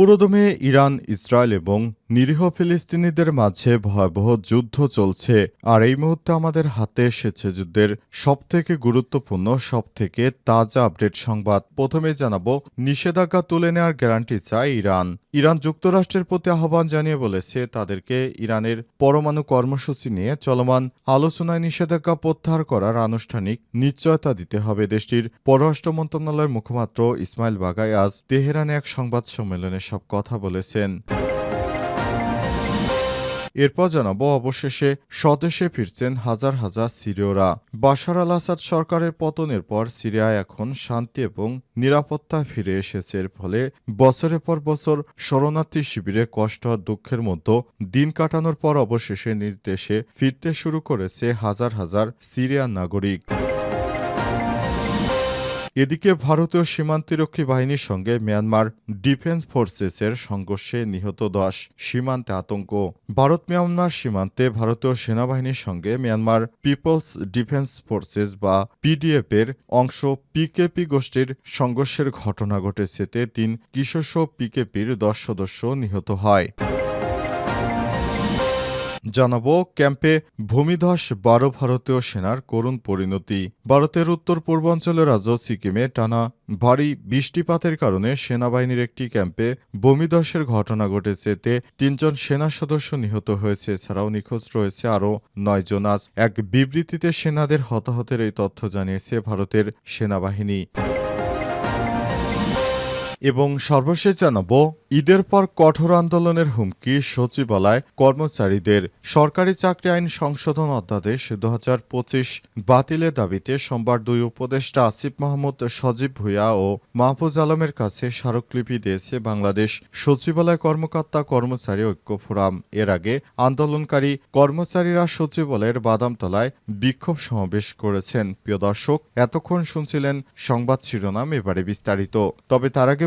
পুরোদমে Iran, Israel এবং নিরীহ ফিলিস্তিনিদের মাঝে ভয়াবহ যুদ্ধ চলছে। আর এই মুহূর্তে আমাদের হাতে এসেছে যুদ্ধের সবথেকে গুরুত্বপূর্ণ, সবথেকে তাজা আপডেট সংবাদ। প্রথমে জানাব, নিষেধাজ্ঞা তুলে নেওয়ার গ্যারান্টি চায় ইরান। ইরান যুক্তরাষ্ট্রের প্রতি আহ্বান জানিয়ে বলেছে, তাদেরকে ইরানের পরমাণু কর্মসূচি নিয়ে চলমান আলোচনায় নিষেধাজ্ঞা প্রত্যাহার করার আনুষ্ঠানিক নিশ্চয়তা দিতে হবে। দেশটির পররাষ্ট্র মন্ত্রণালয়ের মুখপাত্র ইসমাইল বাগাই আজ তেহরানে এক সংবাদ সম্মেলনে সব কথা বলেছেন। এরপর জানাব অবশেষে স্বদেশে ফিরছেন হাজার হাজার সিরীয়রা। বাশার আল আসাদ সরকারের পতনের পর সিরিয়ায় এখন শান্তি এবং নিরাপত্তা ফিরে এসেছে। এর ফলে বছরের পর বছর শরণার্থী শিবিরে কষ্ট আর দুঃখের মধ্যে দিন কাটানোর পর অবশেষে নিজ দেশে ফিরতে শুরু করেছে হাজার হাজার সিরিয়ান নাগরিক। এদিকে ভারতীয় সীমান্তরক্ষী বাহিনীর সঙ্গে মিয়ানমার ডিফেন্স ফোর্সেসের সংঘর্ষে নিহত দশ সীমান্তে আতঙ্ক। ভারত মিয়ানমার সীমান্তে ভারতীয় সেনাবাহিনীর সঙ্গে মিয়ানমার পিপলস ডিফেন্স ফোর্সেস বা পিডিএফ এর অংশ পিকেপি গোষ্ঠীর সংঘর্ষের ঘটনা ঘটেছে তিন কিশোর পিকেপির দশ সদস্য নিহত হয়। জানাব ক্যাম্পে ভূমিধস বারো ভারতীয় সেনার করুণ পরিণতি। ভারতের উত্তর পূর্বাঞ্চলের রাজ্য সিকিমে টানা ভারী বৃষ্টিপাতের কারণে সেনাবাহিনীর একটি ক্যাম্পে ভূমিধসের ঘটনা ঘটেছে। এতে তিনজন সেনা সদস্য নিহত হয়েছে। এছাড়াও নিখোঁজ রয়েছে আরও নয়জন আজ এক বিবৃতিতে সেনাদের হতাহতের এই তথ্য জানিয়েছে ভারতের সেনাবাহিনী। এবং সর্বশেষ জানাব, ঈদের পর কঠোর আন্দোলনের হুমকি সচিবালয় কর্মচারীদের সরকারি চাকরি আইন সংশোধন অধ্যাদেশ দু বাতিলের দাবিতে সোমবার দুই উপদেষ্টা আসিফ মাহমুদ সজীব ভুইয়া ও মাহফুজ আলমের কাছে স্মারকলিপি দিয়েছে বাংলাদেশ সচিবালয় কর্মকর্তা কর্মচারী ঐক্য ফোরাম। এর আগে আন্দোলনকারী কর্মচারীরা সচিবালয়ের বাদামতলায় বিক্ষোভ সমাবেশ করেছেন। প্রিয় দর্শক, এতক্ষণ শুনছিলেন সংবাদ শিরোনাম, এবারে বিস্তারিত। তবে তার আগে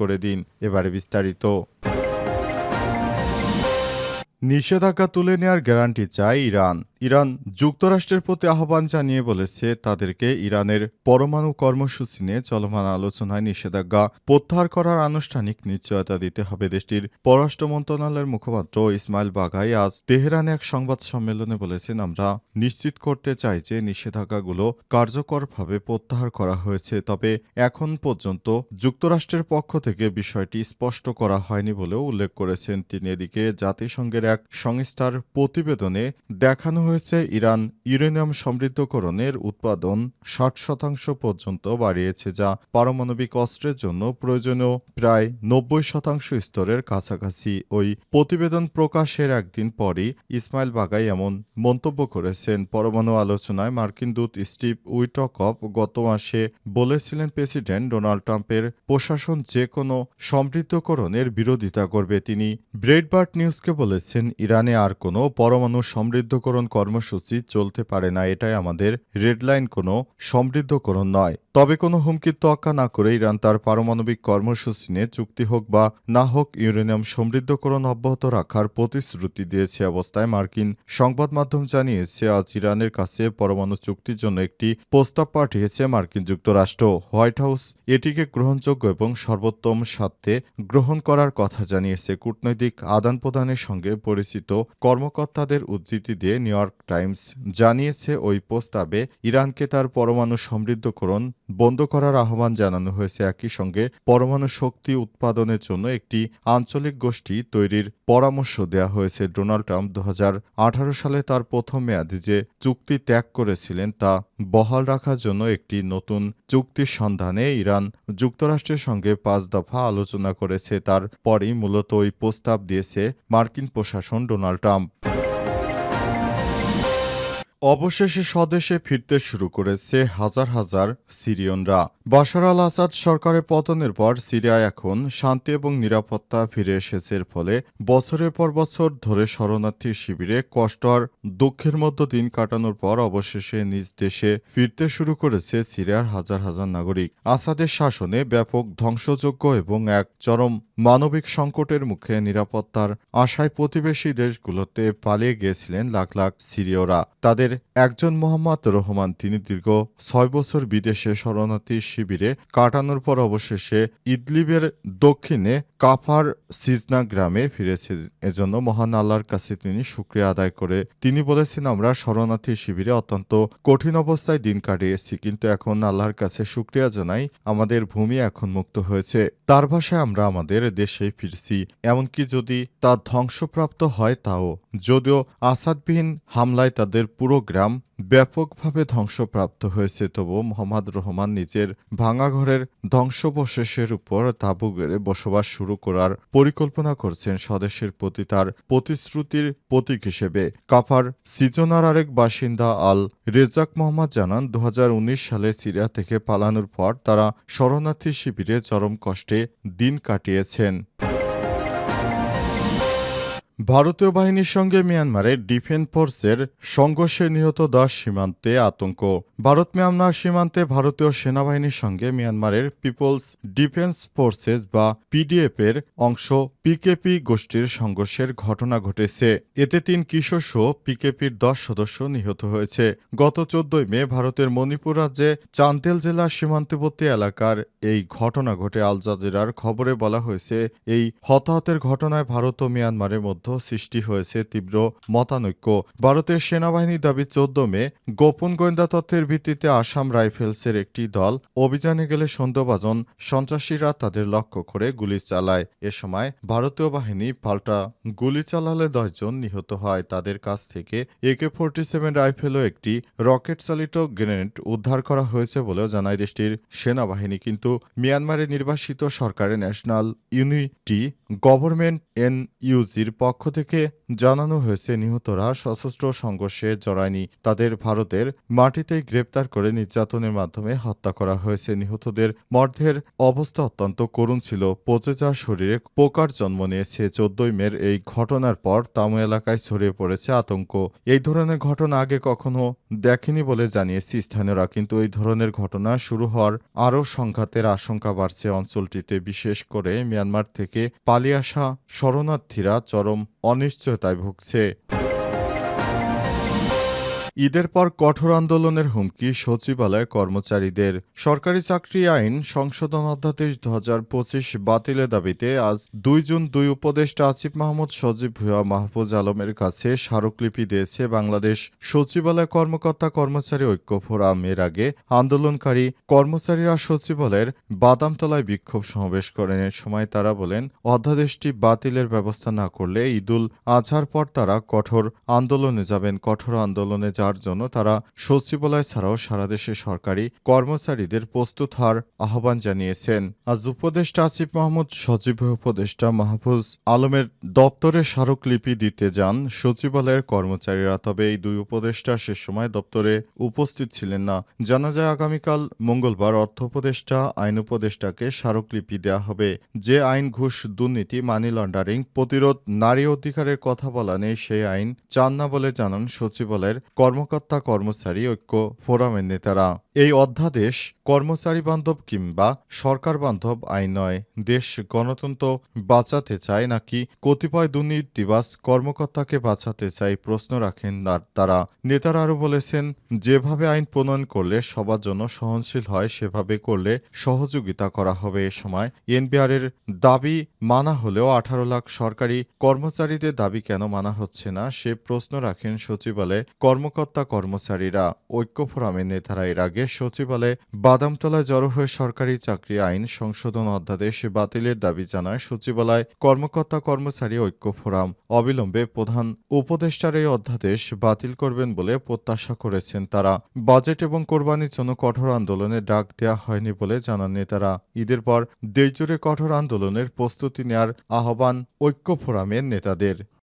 করে দিন এবারে বিস্তারিত। নিষেধাজ্ঞা তুলে নেয়ার গ্যারান্টি চায় ইরান। ইরান যুক্তরাষ্ট্রের প্রতি আহ্বান জানিয়ে বলেছে, তাদেরকে ইরানের পরমাণু কর্মসূচি নিয়ে চলমান আলোচনায় নিষেধাজ্ঞা প্রত্যাহার করার আনুষ্ঠানিক নিশ্চয়তা দিতে হবে দেশটির পররাষ্ট্র মন্ত্রণালয়ের মুখপাত্র ইসমাইল বাঘাই আজ তেহরানে এক সংবাদ সম্মেলনে বলেছেন, আমরা নিশ্চিত করতে চাই যে নিষেধাজ্ঞাগুলো কার্যকরভাবে প্রত্যাহার করা হয়েছে, তবে এখন পর্যন্ত যুক্তরাষ্ট্রের পক্ষ থেকে বিষয়টি স্পষ্ট করা হয়নি বলেও উল্লেখ করেছেন। তিনি এদিকে জাতিসংঘের এক সংস্থার প্রতিবেদনে দেখানো হয়েছে ইরান ইউরেনিয়াম সমৃদ্ধকরণের উৎপাদন ষাট শতাংশ পর্যন্ত বাড়িয়েছে, যা পারমাণবিক অস্ত্রের জন্য প্রয়োজনীয় প্রায় নব্বই শতাংশ স্তরের কাছাকাছি। ওই প্রতিবেদন প্রকাশের একদিন পরই ইসমাইল বাগাই এমন মন্তব্য করেছেন। পরমাণু আলোচনায় মার্কিন দূত স্টিভ উইটকপ গত মাসে বলেছিলেন, প্রেসিডেন্ট ডোনাল্ড ট্রাম্পের প্রশাসন যে কোনো সমৃদ্ধকরণের বিরোধিতা করবে। তিনি ব্রেডবার্ট নিউজকে বলেছেন, ইরানে আর কোনো পরমাণু সমৃদ্ধকরণ কর্মসূচি চলতে পারে না, এটাই আমাদের রেডলাইন কোনো সমৃদ্ধকরণ নয়। তবে কোনো হুমকির তোয়াক্কা না করে ইরান তার পারমাণবিক কর্মসূচি নিয়ে চুক্তি হোক বা না হোক, ইউরেনিয়াম সমৃদ্ধকরণ অব্যাহত রাখার প্রতিশ্রুতি দিয়েছে অবস্থায় মার্কিন সংবাদ মাধ্যম জানিয়েছে, আজ ইরানের কাছে পরমাণু চুক্তির জন্য একটি প্রস্তাব পাঠিয়েছে মার্কিন যুক্তরাষ্ট্র। হোয়াইট হাউস এটিকে গ্রহণযোগ্য এবং সর্বোত্তম স্বার্থে গ্রহণ করার কথা জানিয়েছে। কূটনৈতিক আদান প্রদানের সঙ্গে পরিচিত কর্মকর্তাদের উদ্ধৃতি দিয়ে নিউ ইয়র্ক টাইমস জানিয়েছে, ওই প্রস্তাবে ইরানকে তার পরমাণু সমৃদ্ধকরণ বন্ধ করার আহ্বান জানানো হয়েছে। একই সঙ্গে পরমাণু শক্তি উৎপাদনের জন্য একটি আঞ্চলিক গোষ্ঠী তৈরির পরামর্শ দেওয়া হয়েছে। ডোনাল্ড ট্রাম্প দু হাজার আঠারো সালে তার প্রথম মেয়াদে যে চুক্তি ত্যাগ করেছিলেন, তা বহাল রাখার জন্য একটি নতুন চুক্তির সন্ধানে ইরান যুক্তরাষ্ট্রের সঙ্গে পাঁচ দফা আলোচনা করেছে। তার পরই মূলত ওই প্রস্তাব দিয়েছে মার্কিন প্রশাসন ডোনাল্ড ট্রাম্প। অবশেষে স্বদেশে ফিরতে শুরু করেছে হাজার হাজার সিরিয়নরা। বাশার আল আসাদ সরকারের পতনের পর সিরিয়ায় এখন শান্তি এবং নিরাপত্তা ফিরে এসেছে। এর ফলে বছরের পর বছর ধরে শরণার্থী শিবিরে কষ্ট আর দুঃখের মধ্য দিন কাটানোর পর অবশেষে নিজ দেশে ফিরতে শুরু করেছে সিরিয়ার হাজার হাজার নাগরিক। আসাদের শাসনে ব্যাপক ধ্বংসযোগ্য এবং এক চরম মানবিক সংকটের মুখে নিরাপত্তার আশায় প্রতিবেশী দেশগুলোতে পালিয়ে গিয়েছিলেন লাখ লাখ সিরিয়রা। তাদের একজন মোহাম্মদ রহমান, তিনি দীর্ঘ ছয় বছর বিদেশে শরণার্থী শিবিরে কাটানোর পর অবশেষে ইদলিবের দক্ষিণে কাফার সিজনা গ্রামে ফিরেছেন এজন্য মহান আল্লাহর কাছে তিনি শুক্রিয়া আদায় করে, তিনি বলেছেন, আমরা শরণার্থী শিবিরে অত্যন্ত কঠিন অবস্থায় দিন কাটিয়েছি, কিন্তু এখন আল্লাহর কাছে শুক্রিয়া জানাই আমাদের ভূমি এখন মুক্ত হয়েছে। তার ভাষায় আমরা আমাদের দেশে ফিরছি। এমনকি যদি তা ধ্বংসপ্রাপ্ত হয়, তাও। যদিও আসাদবিহীন হামলায় তাদের পুরো গ্রাম ব্যাপকভাবে ধ্বংসপ্রাপ্ত হয়েছে, তবু মোহাম্মদ রহমান নিজের ভাঙা ঘরের ধ্বংসবশেষের উপর তাঁবু গেড়ে বসবাস শুরু করার পরিকল্পনা করছেন স্বদেশের প্রতি তার প্রতিশ্রুতির প্রতীক হিসেবে। কাফার সিজনার আরেক বাসিন্দা আল রেজাক মোহাম্মদ জানান দু হাজার উনিশ সালে সিরিয়া থেকে পালানোর পর তারা শরণার্থী শিবিরে চরম কষ্টে দিন কাটিয়েছেন। ভারতীয় বাহিনীর সঙ্গে মিয়ানমারের ডিফেন্স ফোর্সের সংঘর্ষে নিহত দশ সীমান্তে আতঙ্ক। ভারত মিয়ানমার সীমান্তে ভারতীয় সেনাবাহিনীর সঙ্গে মিয়ানমারের পিপলস ডিফেন্স ফোর্সেস বা পিডিএফ এর অংশ পিকেপি গোষ্ঠীর সংঘর্ষের ঘটনা ঘটেছে। এতে তিন কিশোর সহ পিকেপির দশ সদস্য নিহত হয়েছে। গত চোদ্দই মে ভারতের মণিপুর রাজ্যে চান্দেল জেলার সীমান্তবর্তী এলাকার এই ঘটনা ঘটে। আল জাজিরার খবরে বলা হয়েছে, এই হতাহতের ঘটনায় ভারত ও মিয়ানমারের মধ্যে সৃষ্টি হয়েছে তীব্র মতানৈক্য। ভারতের সেনাবাহিনীর দাবি, চোদ্দ মে গোপন গোয়েন্দা তথ্যের ভিত্তিতে আসাম রাইফেলসের একটি দল অভিযানে গেলে সন্দেহভাজন সন্ত্রাসীরা তাদের লক্ষ্য করে গুলি চালায়। এ সময় ভারতীয় বাহিনী পাল্টা গুলি চালালে দশজন নিহত হয়। তাদের কাছ থেকে একে ফোরটি সেভেন রাইফেল ও একটি রকেট চালিত গ্রেনেড উদ্ধার করা হয়েছে বলেও জানায় দেশটির সেনাবাহিনী। কিন্তু মিয়ানমারে নির্বাসিত সরকারের ন্যাশনাল ইউনিটি গভর্নমেন্ট এনইউজির পক্ষ থেকে জানানো হয়েছে, নিহতরা সশস্ত্র সংঘর্ষে জড়ায়নি। তাদের ভারতের মাটিতেই গ্রেপ্তার করে নির্যাতনের মাধ্যমে হত্যা করা হয়েছে। নিহতদের মর্ধের অবস্থা অত্যন্ত করুণ ছিল। পচে যাওয়া শরীরে পোকার জন্ম নিয়েছে। চোদ্দই মের এই ঘটনার পর তামু এলাকায় ছড়িয়ে পড়েছে আতঙ্ক। এই ধরনের ঘটনা আগে কখনো দেখেনি বলে জানিয়েছে স্থানীয়রা, কিন্তু এই ধরনের ঘটনা শুরু হওয়ার আরও সংঘাতের আশঙ্কা বাড়ছে অঞ্চলটিতে। বিশেষ করে মিয়ানমার থেকে পালিয়ে আসা শরণার্থীরা চরম অনিশ্চয়তায় ভুগছে। ঈদের পর কঠোর আন্দোলনের হুমকি সচিবালয় কর্মচারীদের। সরকারি চাকরি আইন সংশোধন অধ্যাদেশ দু হাজার পঁচিশ বাতিলের দাবিতে আজ দুই জুন দুই উপদেষ্টা আসিফ মাহমুদ, সজীব ভুয়া মাহফুজ আলমের কাছে স্মারকলিপি দিয়েছে বাংলাদেশ সচিবালয় কর্মকর্তা কর্মচারী ঐক্য ফোরাম। এর আগে আন্দোলনকারী কর্মচারীরা সচিবালয়ের বাদামতলায় বিক্ষোভ সমাবেশ করেন। এর সময় তারা বলেন, অধ্যাদেশটি বাতিলের ব্যবস্থা না করলে ঈদুল আজহার পর তারা কঠোর আন্দোলনে যাবেন। কঠোর আন্দোলনে যাওয়ার জন্য তারা সচিবালয় ছাড়াও সারা দেশে সরকারি কর্মচারীদের প্রস্তুত হওয়ার আহ্বান জানিয়েছেন। আজ উপদেষ্টা আসিফ মাহমুদ, সচিব উপদেষ্টা মাহফুজ আলমের দপ্তরে স্মারকলিপি দিতে যান সচিবালয়ের কর্মচারীরা। তবে এই দুই উপদেষ্টা সে সময় দপ্তরে উপস্থিত ছিলেন না। জানা যায়, আগামীকাল মঙ্গলবার অর্থ উপদেষ্টা, আইন উপদেষ্টাকে স্মারকলিপি দেওয়া হবে। যে আইন ঘুষ, দুর্নীতি, মানি লন্ডারিং, প্রতিরোধ, নারী অধিকারের কথা বলা নেই, সেই আইন চান না বলে জানান সচিবালয়ের কর্মকর্তা, কর্মচারী, ঐক্য ফোরামের নেতারা। এই অধ্যাদেশ কর্মচারী বান্ধব কিংবা সরকার বান্ধব আইন নয়। দেশ গণতন্ত্র বাঁচাতে চায় নাকি কতিপয় দুর্নীতিবাস কর্মকর্তাকে বাঁচাতে চায় প্রশ্ন রাখেন তারা নেতারা আরও বলেছেন, যেভাবে আইন প্রণয়ন করলে সবার জন্য সহনশীল হয়, সেভাবে করলে সহযোগিতা করা হবে। এ সময় এনবিআর এর দাবি মানা হলেও আঠারো লাখ সরকারি কর্মচারীদের দাবি কেন মানা হচ্ছে না, সে প্রশ্ন রাখেন সচিবালয়ে কর্মকর্তা কর্মচারীরা ঐক্য ফোরামের নেতারা এর আগে সচিবালয়ে বাদামতলায় জড়ো হয়ে সরকারি চাকরি আইন সংশোধন অধ্যাদেশ বাতিলের দাবি জানায় সচিবালয় কর্মকর্তা কর্মচারী ঐক্য ফোরাম অবিলম্বে প্রধান উপদেষ্টার এই অধ্যাদেশ বাতিল করবেন বলে প্রত্যাশা করেছেন তারা। বাজেট এবং কোরবানির জন্য কঠোর আন্দোলনে ডাক দেওয়া হয়নি বলে জানান নেতারা। ঈদের পর দেশজুড়ে কঠোর আন্দোলনের প্রস্তুতি নেয়ার আহ্বান ঐক্য ফোরামের নেতাদের।